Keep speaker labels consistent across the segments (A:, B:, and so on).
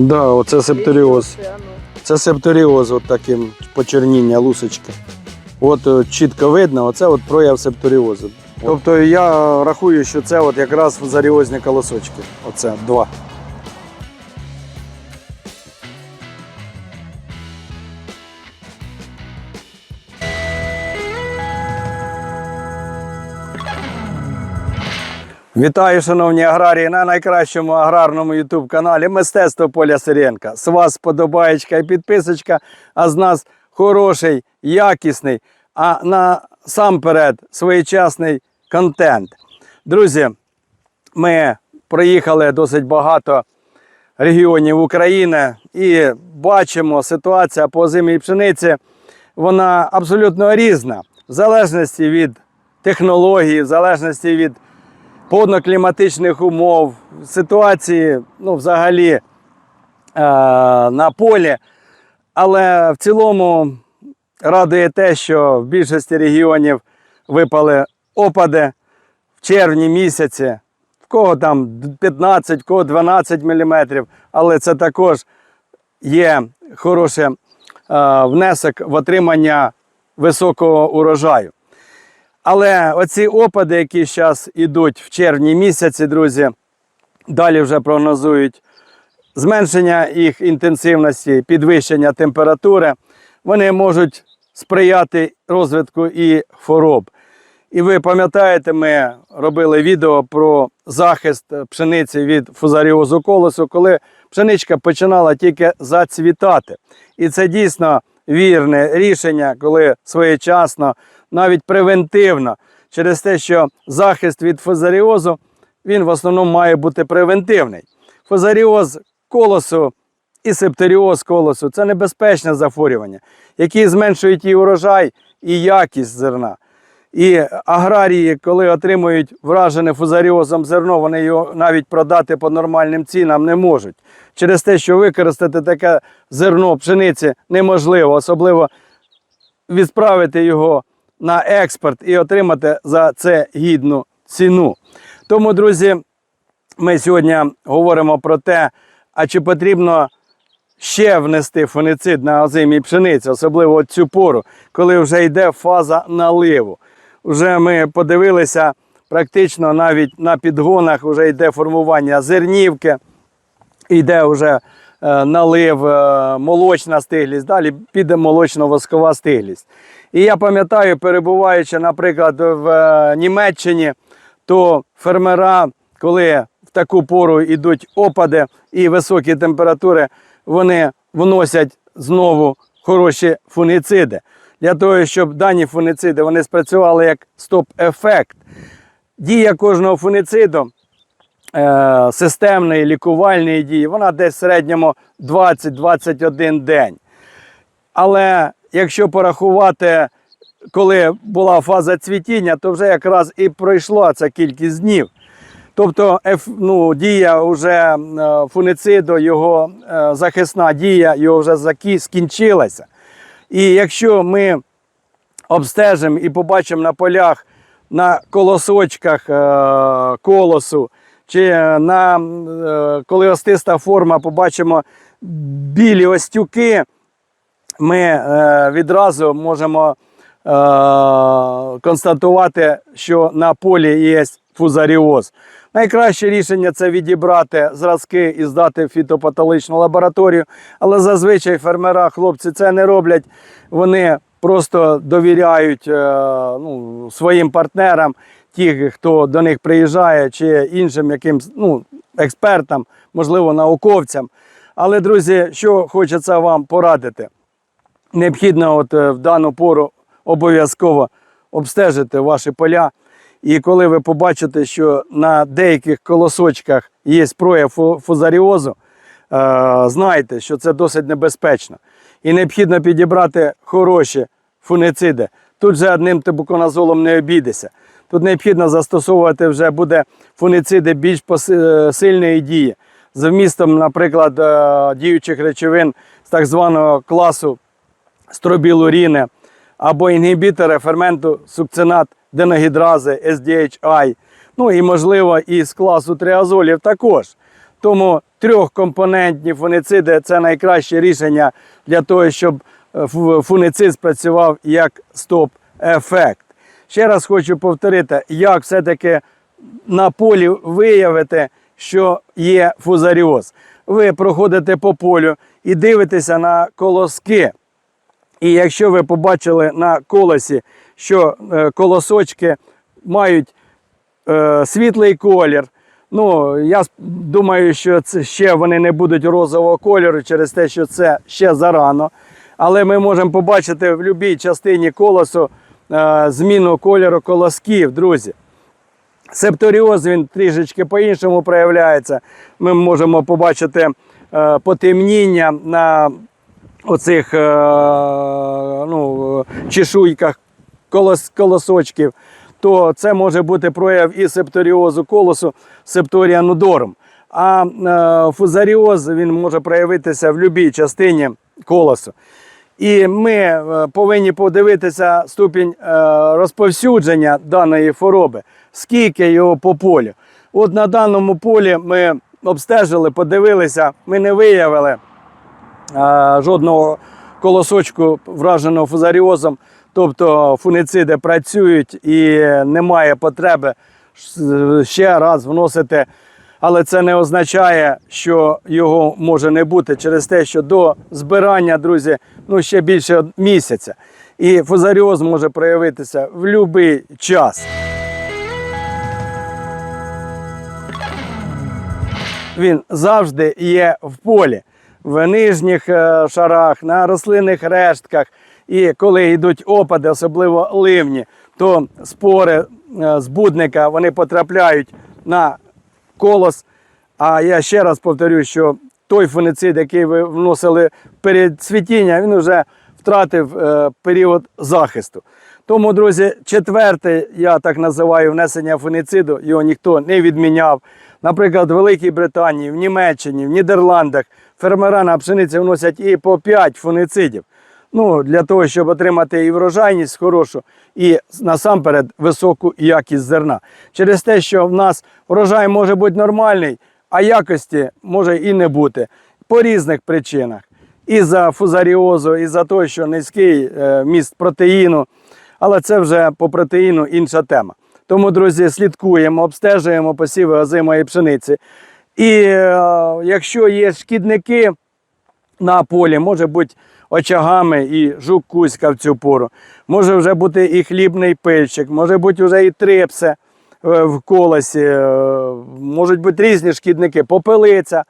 A: Да, оце септоріоз. Це септоріоз, от таким почерніння лусочки. От е, чітко видно, оце от прояв септоріозу. Тобто я рахую, що це от якраз заріозні колосочки. Оце два. Вітаю, шановні аграрії, на найкращому аграрному ютуб каналі Мистецтво Поля Сиренка. З вас подобаєчка і підписочка, а з нас хороший, якісний, а насамперед своєчасний контент. Друзі, ми проїхали досить багато регіонів України і бачимо, ситуація по озимій пшениці, вона абсолютно різна, в залежності від технології, в залежності від погодно-кліматичних умов, ситуації, ну, взагалі е, на полі. Але в цілому радує те, що в більшості регіонів випали опади в червні місяці, в кого там 15, в кого 12 мм, але це також є хороший е, внесок в отримання високого урожаю. Але оці опади, які зараз йдуть в червні місяці, друзі, далі вже прогнозують зменшення їх інтенсивності, підвищення температури, вони можуть сприяти розвитку і хвороб. І ви пам'ятаєте, ми робили відео про захист пшениці від фузаріозу колосу, коли пшеничка починала тільки зацвітати. І це дійсно вірне рішення, коли своєчасно, навіть превентивно, через те, що захист від фузаріозу він в основному має бути превентивний. Фузаріоз колосу і септоріоз колосу це небезпечне захворювання, які зменшують і урожай, і якість зерна. І аграрії, коли отримують вражене фузаріозом зерно, вони його навіть продати по нормальним цінам не можуть. Через те, що використати таке зерно пшениці неможливо, особливо відправити його на експорт і отримати за це гідну ціну. Тому, друзі, ми сьогодні говоримо про те, а чи потрібно ще внести фуницид на озимій пшениці, особливо цю пору, коли вже йде фаза наливу. Вже ми подивилися, практично навіть на підгонах вже йде формування зернівки, йде вже налив, е, молочна стиглість, далі піде молочно-воскова стиглість. І я пам'ятаю, перебуваючи, наприклад, в е, Німеччині, то фермера, коли в таку пору йдуть опади і високі температури, вони вносять знову хороші фунициди. Для того, щоб дані фунициди вони спрацювали як стоп-ефект. Дія кожного фунициду е, системної лікувальної дії, вона десь в середньому 20-21 день. Але якщо порахувати, коли була фаза цвітіння, то вже якраз і пройшла ця кількість днів. Тобто ну, дія вже е, фунициду, його е, захисна дія його вже скінчилася. І якщо ми обстежимо і побачимо на полях, на колосочках е, колосу, чи на е, коли остиста форма, побачимо білі остюки, ми е, відразу можемо е, констатувати, що на полі є фузаріоз. Найкраще рішення це відібрати зразки і здати в фітопатологічну лабораторію. Але зазвичай фермера, хлопці це не роблять. Вони просто довіряють е, ну, своїм партнерам, ті, хто до них приїжджає, чи іншим якимсь ну, експертам, можливо, науковцям. Але, друзі, що хочеться вам порадити, необхідно от е, в дану пору обов'язково обстежити ваші поля. І коли ви побачите, що на деяких колосочках є прояв фузаріозу, е, знайте, що це досить небезпечно. І необхідно підібрати хороші фунициди. Тут же одним тибуконазолом не обійдеться. Тут необхідно застосовувати вже буде фунициди більш е, сильної дії. За вмістом, наприклад, е, діючих речовин з так званого класу стробілуріни або інгібітори ферменту сукцинат деногідрази, SDHI, ну і можливо і з класу триазолів також. Тому трьохкомпонентні фунициди це найкраще рішення для того, щоб е, фуницид спрацював як стоп-ефект. Ще раз хочу повторити, як все-таки на полі виявити, що є фузаріоз. Ви проходите по полю і дивитеся на колоски. І якщо ви побачили на колосі, що е, колосочки мають е, світлий колір, ну я думаю, що це ще вони не будуть розового кольору через те, що це ще зарано. Але ми можемо побачити в будь-якій частині колосу зміну кольору колосків, друзі. Септоріоз він трішечки по-іншому проявляється. Ми можемо побачити е, потемніння на оцих е, ну, чешуйках колос, колосочків, то це може бути прояв і септоріозу колосу септоріанудором. А е, фузаріоз він може проявитися в будь-якій частині колосу. І ми е, повинні подивитися ступінь е, розповсюдження даної хвороби, скільки його по полю. От на даному полі ми обстежили, подивилися, ми не виявили е, жодного колосочку враженого фузаріозом. Тобто фунициди працюють і немає потреби ще раз вносити. Але це не означає, що його може не бути через те, що до збирання, друзі, ну ще більше місяця. І фузаріоз може проявитися в будь-який час. він завжди є в полі, в нижніх е, шарах, на рослинних рештках. І коли йдуть опади, особливо ливні, то спори е, збудника вони потрапляють на колос. А я ще раз повторю, що той фуницид, який ви вносили перед цвітіння, він вже втратив е, період захисту. Тому, друзі, четверте, я так називаю внесення фунициду, його ніхто не відміняв. Наприклад, в Великій Британії, в Німеччині, в Нідерландах фермера на пшениці вносять і по 5 фуницидів. Ну, для того, щоб отримати і врожайність хорошу, і насамперед високу якість зерна. Через те, що в нас врожай може бути нормальний, а якості може і не бути по різних причинах. І за фузаріозу, і за те, що низький е, міст протеїну. Але це вже по протеїну інша тема. Тому, друзі, слідкуємо, обстежуємо посіви озимої пшениці. І е, якщо є шкідники, на полі, може бути очагами і жук кузька в цю пору. Може вже бути і хлібний пильчик, може бути вже і трипси е, в колосі, е, можуть бути різні шкідники, попелиця,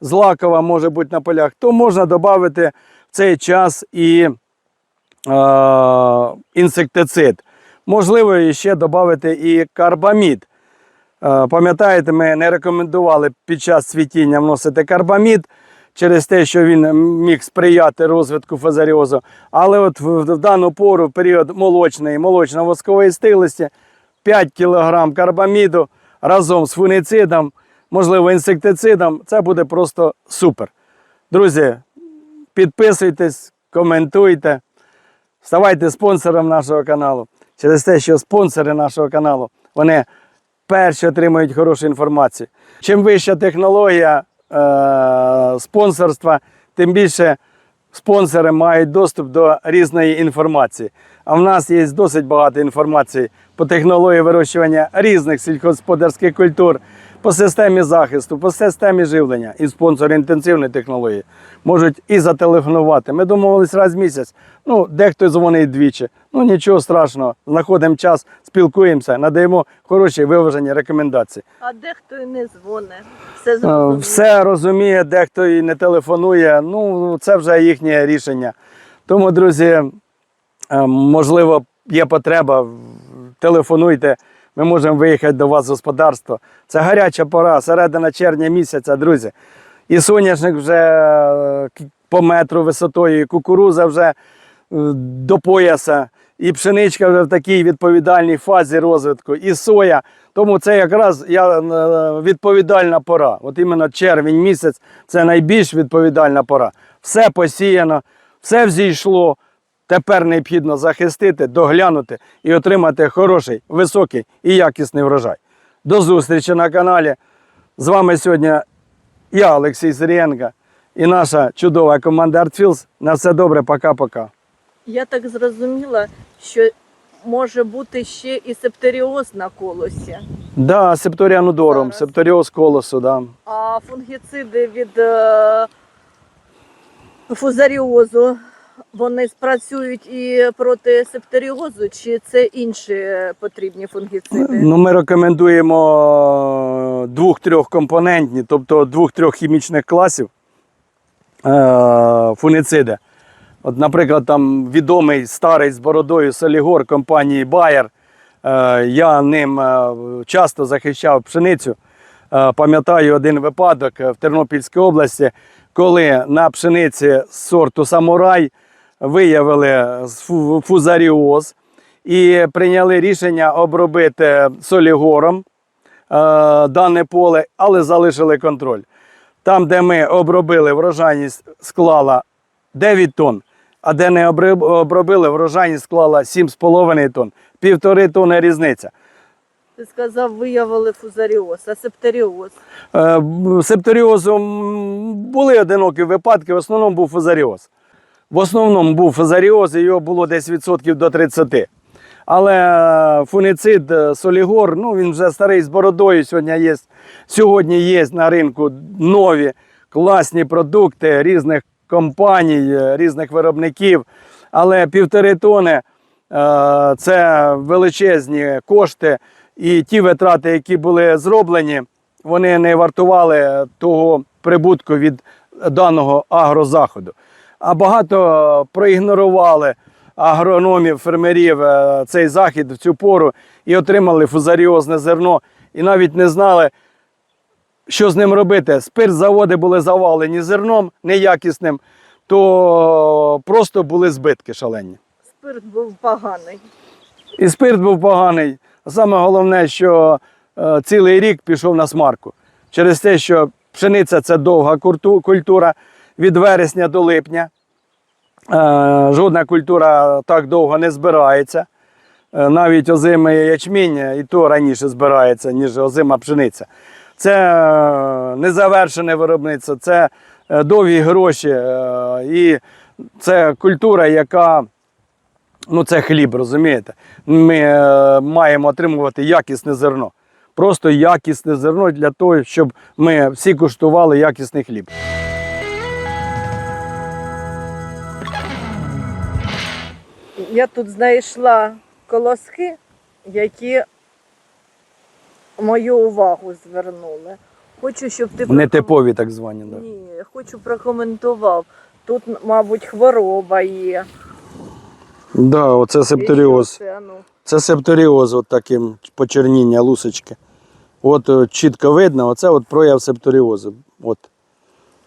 A: злакова може бути на полях. То можна додати в цей час і е, інсектицид. Можливо, ще додати і карбамід. Е, Пам'ятаєте, ми не рекомендували під час цвітіння вносити карбамід через те, що він міг сприяти розвитку фазаріозу. Але от в, дану пору, період молочної, молочно-воскової стилості, 5 кг карбаміду разом з фуницидом, можливо, інсектицидом, це буде просто супер. Друзі, підписуйтесь, коментуйте, ставайте спонсором нашого каналу. Через те, що спонсори нашого каналу, вони перші отримують хорошу інформацію. Чим вища технологія спонсорства, тим більше спонсори мають доступ до різної інформації. А в нас є досить багато інформації по технології вирощування різних сільськогосподарських культур, по системі захисту, по системі живлення. І спонсори інтенсивної технології можуть і зателефонувати. Ми домовились раз в місяць. Ну, дехто дзвонить двічі. Ну нічого страшного. Знаходимо час, спілкуємося, надаємо хороші виважені рекомендації.
B: А дехто і не дзвоне. Все
A: Е,
B: зрозуміло.
A: Все розуміє, дехто і не телефонує. Ну, це вже їхнє рішення. Тому, друзі, е, можливо, є потреба, телефонуйте. Ми можемо виїхати до вас в господарство. Це гаряча пора, середина червня місяця, друзі. І соняшник вже е, по метру висотою, і кукуруза вже до пояса, і пшеничка вже в такій відповідальній фазі розвитку, і соя. Тому це якраз е, відповідальна пора. От іменно червень місяць це найбільш відповідальна пора. Все посіяно, все взійшло. Тепер необхідно захистити, доглянути і отримати хороший, високий і якісний врожай. До зустрічі на каналі. З вами сьогодні Я Олексій Сирієнко і наша чудова команда ArtFields. На все добре, пока-пока.
B: Я так зрозуміла, що може бути ще і септеріоз на колосі,
A: Да, септоріанудором,
B: Зараз.
A: септоріоз колосу, да.
B: а фунгіциди від е, фузаріозу. Вони спрацюють і проти септеріозу, чи це інші потрібні фунгіциди?
A: Ну, ми рекомендуємо двох-трьох компонентні, тобто двох-трьох хімічних класів е, фунициди. От, наприклад, там відомий старий з бородою Солігор компанії Bayer. Е, я ним е, часто захищав пшеницю. Е, пам'ятаю один випадок в Тернопільській області, коли на пшениці з сорту самурай виявили фузаріоз і прийняли рішення обробити солігором дане поле, але залишили контроль. Там, де ми обробили, врожайність склала 9 тонн, а де не обробили, врожайність склала 7,5 тонн. Півтори тонни різниця.
B: Ти сказав, виявили фузаріоз, а септеріоз.
A: Е, б- були одинокі випадки, в основному був фузаріоз. В основному був фузаріоз, і його було десь відсотків до 30. Але е, фуніцид е, Солігор, ну він вже старий з бородою. Сьогодні є, сьогодні є на ринку нові класні продукти різних компаній, е, різних виробників. Але півтори тони е, це величезні кошти, і ті витрати, які були зроблені, вони не вартували того прибутку від даного агрозаходу. А багато проігнорували агрономів, фермерів е, цей захід в цю пору і отримали фузаріозне зерно, і навіть не знали, що з ним робити. Спиртзаводи були завалені зерном неякісним, то просто були збитки шалені.
B: Спирт був поганий.
A: І спирт був поганий. Саме головне, що е, цілий рік пішов на смарку. Через те, що пшениця це довга культура від вересня до липня. Е, жодна культура так довго не збирається. Е, навіть озимий ячмінь і то раніше збирається, ніж озима пшениця. Це е, незавершене виробництво, це е, довгі гроші. е, і це культура, яка ну це хліб, розумієте? Ми маємо отримувати якісне зерно. Просто якісне зерно для того, щоб ми всі куштували якісний хліб.
B: Я тут знайшла колоски, які мою увагу звернули. Хочу, щоб ти проком-
A: Нетипові так звані. Да.
B: Ні, хочу прокоментував. Тут, мабуть, хвороба є.
A: Да, оце септоріоз.
B: Це, ну?
A: Це септоріоз, от таким почерніння лусочки. От е, чітко видно, оце от прояв септоріозу. От.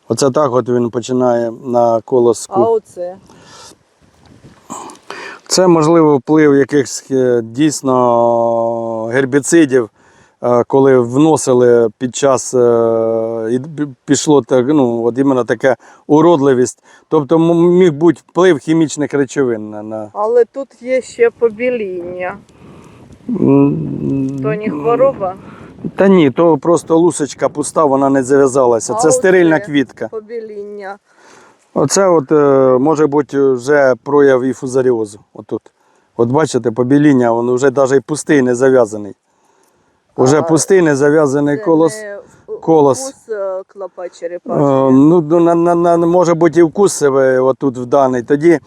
A: Оце так от він починає на колоску.
B: А оце?
A: Це можливо вплив якихось е, дійсно гербіцидів, коли вносили під час е, і пішло так, ну, от іменно така уродливість. Тобто міг бути вплив хімічних речовин на.
B: Але тут є ще побіління. То не хвороба,
A: Та ні, то просто лусочка пуста, вона не зав'язалася.
B: А
A: Це стерильна квітка.
B: побіління.
A: Оце от е, може бути вже прояв і фузаріозу. Отут. От бачите, побіління, він вже навіть пустий не зав'язаний. Уже
B: А,
A: пустий не зав'язаний колос. колос.
B: Вкус е, клопа
A: Е,
B: черепашки.
A: ну, ну, на, на, на, може бути і вкус себе отут в даний. Тоді е,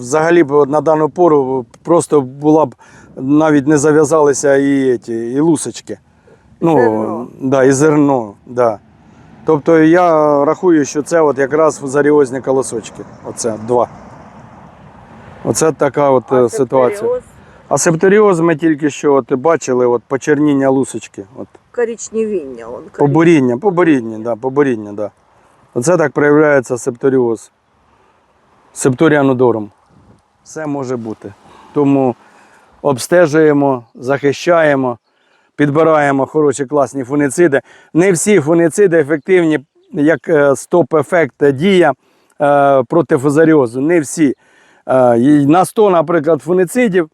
A: взагалі б на дану пору просто була б навіть не зав'язалися і, ті, і лусочки. Ну,
B: Зерно.
A: Да, і зерно. Да. Тобто я рахую, що це от якраз фузаріозні колосочки. Оце два. Оце така от
B: А
A: е, ситуація.
B: септеріоз
A: А септоріоз ми тільки що от бачили от почерніння лусочки. От.
B: коричневіння. Он,
A: Побуріння, побуріння, да, побуріння, да. Оце так проявляється септоріоз. Септоріанодором. Все може бути. Тому обстежуємо, захищаючи, підбираємо хороші класні фунициди. Не всі фунициди ефективні, як е, стоп-ефект дія е, проти фузаріозу. Не всі. Е, На 100, наприклад, фуницидів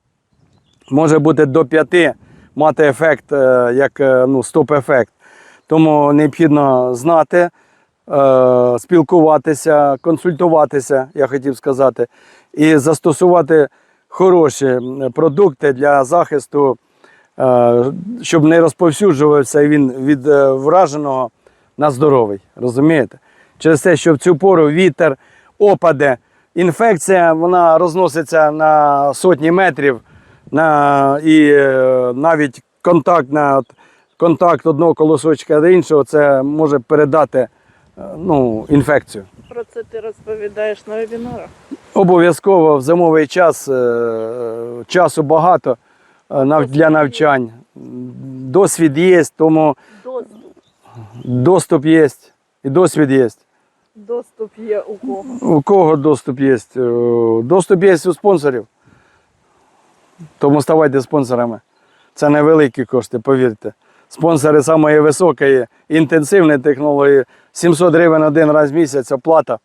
A: може бути до 5 мати ефект, е, як е, ну, стоп-ефект. Тому необхідно знати, е, спілкуватися, консультуватися, я хотів сказати, і застосувати хороші продукти для захисту, щоб не розповсюджувався він від враженого на здоровий. Розумієте? Через те, що в цю пору вітер, опади, інфекція вона розноситься на сотні метрів, на, і е, навіть контакт на контакт одного колосочка до іншого, це може передати е, ну, інфекцію.
B: Про це ти розповідаєш на вебінарах.
A: Обов'язково в зимовий час е, часу багато для навчань. Досвід є, тому
B: Доступ.
A: доступ є і досвід є.
B: Доступ є у кого.
A: У кого доступ є? Доступ є у спонсорів. Тому ставайте спонсорами. Це невеликі кошти, повірте. Спонсори самої високої інтенсивної технології 700 гривень один раз в місяць оплата.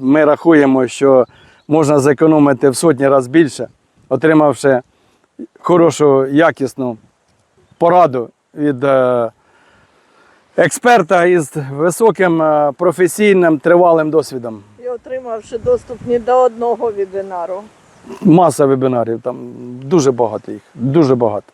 A: Ми рахуємо, що можна зекономити в сотні разів більше, отримавши хорошу, якісну пораду від е, експерта із високим е, професійним тривалим досвідом.
B: І отримавши доступ не до одного вебінару.
A: Маса вебінарів, там дуже багато їх, дуже багато.